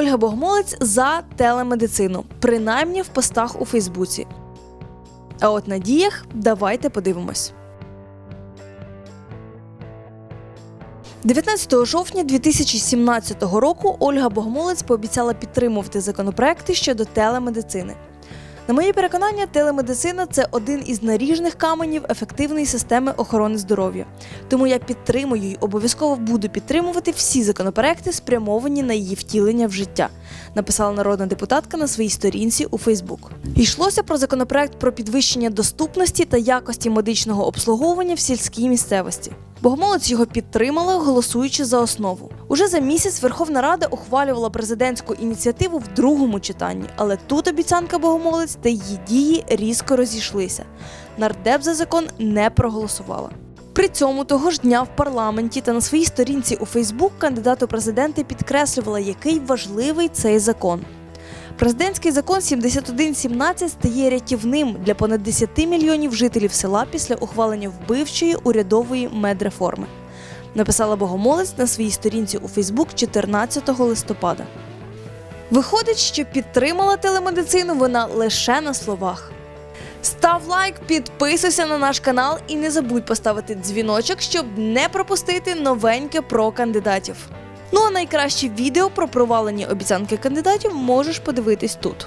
Ольга Богомолець за телемедицину, принаймні в постах у Фейсбуці. А от на діях давайте подивимось. 19 жовтня 2017 року Ольга Богомолець пообіцяла підтримувати законопроекти щодо телемедицини. На моє переконання, телемедицина це один із наріжних каменів ефективної системи охорони здоров'я. Тому я підтримую і обов'язково буду підтримувати всі законопроекти, спрямовані на її втілення в життя, написала народна депутатка на своїй сторінці у Фейсбук. Йшлося про законопроект про підвищення доступності та якості медичного обслуговування в сільській місцевості. Богомолець його підтримала, голосуючи за основу. Уже за місяць Верховна Рада ухвалювала президентську ініціативу в другому читанні, але тут обіцянка Богомолець та її дії різко розійшлися. Нардеп за закон не проголосувала. При цьому того ж дня в парламенті та на своїй сторінці у Фейсбук кандидат у президенти підкреслювала, який важливий цей закон. Президентський закон 7117 стає рятівним для понад 10 мільйонів жителів села після ухвалення вбивчої урядової медреформи. Написала Богомолець на своїй сторінці у Фейсбук 14 листопада. Виходить, що підтримала телемедицину вона лише на словах. Став лайк, підписуйся на наш канал і не забудь поставити дзвіночок, щоб не пропустити новеньке про кандидатів. Ну а найкраще відео про провалені обіцянки кандидатів можеш подивитись тут.